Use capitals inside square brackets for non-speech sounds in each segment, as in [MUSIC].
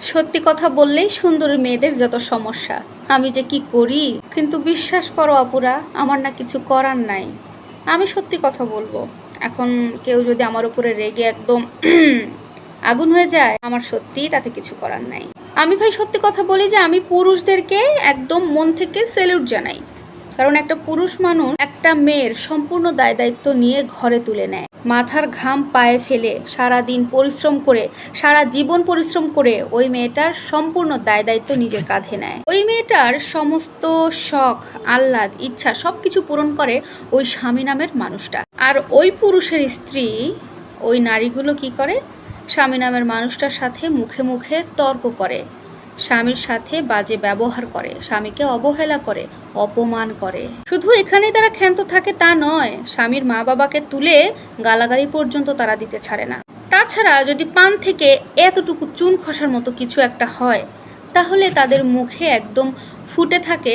সত্যি কথা বললেই সুন্দর মেয়েদের যত সমস্যা। আমি যে কি করি? কিন্তু বিশ্বাস করো আপুরা, আমার না কিছু করার নাই। আমি সত্যি কথা বলব। এখন কেউ যদি আমার উপরে রেগে একদম [CLEARS THROAT] আগুন হয়ে যায়, আমার সত্যিই তাতে কিছু করার নাই। আমি ভাই সত্যি কথা বলি যে, আমি পুরুষদেরকে একদম মন থেকে সেলিউট জানাই। কারণ একটা পুরুষ মানুষ একটা মেয়ের সম্পূর্ণ দায় দায়িত্ব নিয়ে ঘরে তুলে নেয়। মাথার ঘাম পায়ে ফেলে সারা দিন পরিশ্রম করে, সারা জীবন পরিশ্রম করে ওই মেয়েটার সম্পূর্ণ দায় দায়িত্ব নিজের কাঁধে নেয়। ওই মেয়েটার সমস্ত শখ, আহ্লাদ, ইচ্ছা সবকিছু পূরণ করে ওই স্বামী নামের মানুষটা। আর ওই পুরুষের স্ত্রী, ওই নারীগুলো কি করে? স্বামী নামের মানুষটার সাথে মুখে মুখে তর্ক করে। স্বামীর সাথে বাজে ব্যবহার করে, স্বামীকে অবহেলা করে, অপমান করে। শুধু এখানে তারা ক্ষান্ত থাকে তা নয়, স্বামীর মা বাবাকে তুলে গালাগালি পর্যন্ত তারা দিতে ছাড়ে না। তাছাড়া যদি পান থেকে এতটুকু চুন খসার মতো কিছু একটা হয়, তাহলে তাদের মুখে একদম ফুটে থাকে,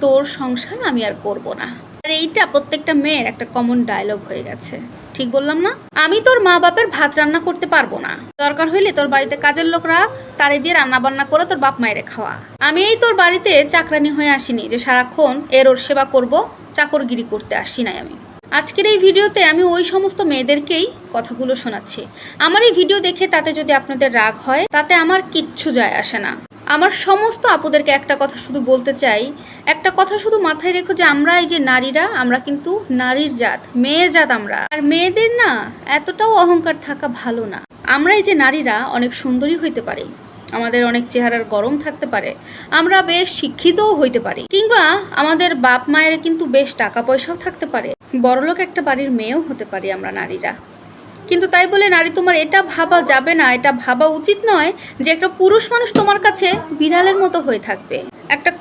তোর সংসার আমি আর করব না। আর এইটা প্রত্যেকটা মেয়ের একটা কমন ডায়লগ হয়ে গেছে। ঠিক বললাম না? আমি তোর মা বাপের ভাত রান্না করতে পারব না। দরকার হইলে তোর বাড়িতে কাজের লোকরা তারে দিয়ে রান্না বান্না করে তোর বাপ মায়েরে খাওয়া। আমি এই তোর বাড়িতে চাকরানি হয়ে আসিনি যে সারাক্ষণ এর ওর সেবা করব, চাকরগিরি করতে আসি নাই আমি। আজকের এই ভিডিওতে আমি ওই সমস্ত মেয়েদেরকেই কথাগুলো শোনাচ্ছি। আমার এই ভিডিও দেখে তাতে যদি আপনাদের রাগ হয়, তাতে আমার কিচ্ছু যায় আসে না। আমার সমস্ত আপুদেরকে একটা কথা শুধু বলতে চাই। একটা কথা শুধু মাথায় রেখো যে আমরা এই যে নারীরা, আমরা কিন্তু নারীর জাত, মেয়ে জাত আমরা। আর মেয়েদের না এতটাও অহংকার থাকা ভালো না। আমরা এই যে নারীরা অনেক সুন্দরী হইতে পারি। আমাদের অনেক চেহারার গরম থাকতে পারে। আমরা বেশ শিক্ষিতও হইতে পারি। কিংবা আমাদের বাপ মায়ের কিন্তু বেশ টাকা পয়সাও থাকতে পারে। বড়লোক একটা বাড়ির মেয়েও হতে পারি আমরা নারীরা। কিন্তু তাই বলে নারী তোমার এটা ভাবা যাবে না, এটা ভাবা উচিত নয় যে একটা পুরুষ মানুষ তোমার কাছে বিড়ালের মতো হয়ে থাকবে।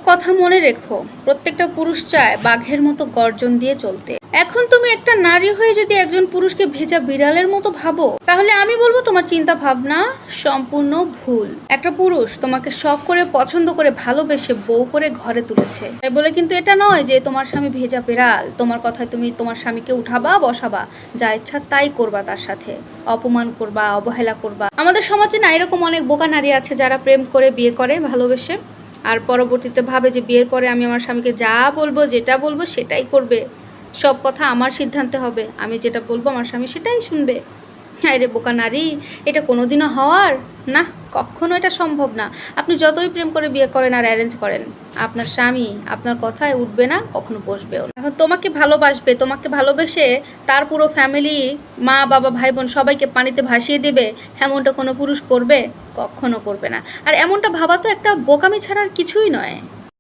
কথা মনে রেখো, প্রত্যেকটা পুরুষ চায় বাঘের মতো গর্জন দিয়ে চলতে। এখন তুমি একটা নারী হয়ে যদি একজন পুরুষকে ভেজা বিড়ালের মতো ভাবো, তাহলে আমি বলব তোমার চিন্তা ভাবনা সম্পূর্ণ ভুল। একটা পুরুষ তোমাকে শখ করে, পছন্দ করে, ভালোবেসে বউ করে ঘরে তুলেছে। তাই বলে কিন্তু এটা নয় যে তোমার স্বামী ভেজা বিড়াল। তোমার কথায় তুমি তোমার স্বামীকে উঠাবা, বসাবা, যা ইচ্ছা তাই করবা তার সাথে। অপমান করবা, অবহেলা করবা। আমাদের সমাজে না এরকম অনেক বোকা নারী আছে যারা প্রেম করে, বিয়ে করে, ভালোবেসে। আর পরবর্তীতে ভাবে যে বিয়ের পরে আমি আমার স্বামীকে যা বলব, যেটা বলব সেটাই করবে। সব কথা আমার সিদ্ধান্তে হবে। আমি যেটা বলব আমার স্বামী সেটাই শুনবে। হ্যাঁ রে বোকা নারী, এটা কোনোদিনও হওয়ার? না, কখনো এটা সম্ভব না। আপনি যতই প্রেম করে বিয়ে করেন আর অ্যারেঞ্জ করেন, আপনার স্বামী আপনার কথায় উঠবে না, কখনো বসবেও না। এখন তোমাকে ভালোবাসবে, তোমাকে ভালোবেসে তার পুরো ফ্যামিলি মা, বাবা ভাই বোন সবাইকে পানিতে ভাসিয়ে দেবে, এমনটা কোনো পুরুষ করবে? কখনো করবে না। আর এমনটা ভাবা তো একটা বোকামি ছাড়া আর কিছুই নয়।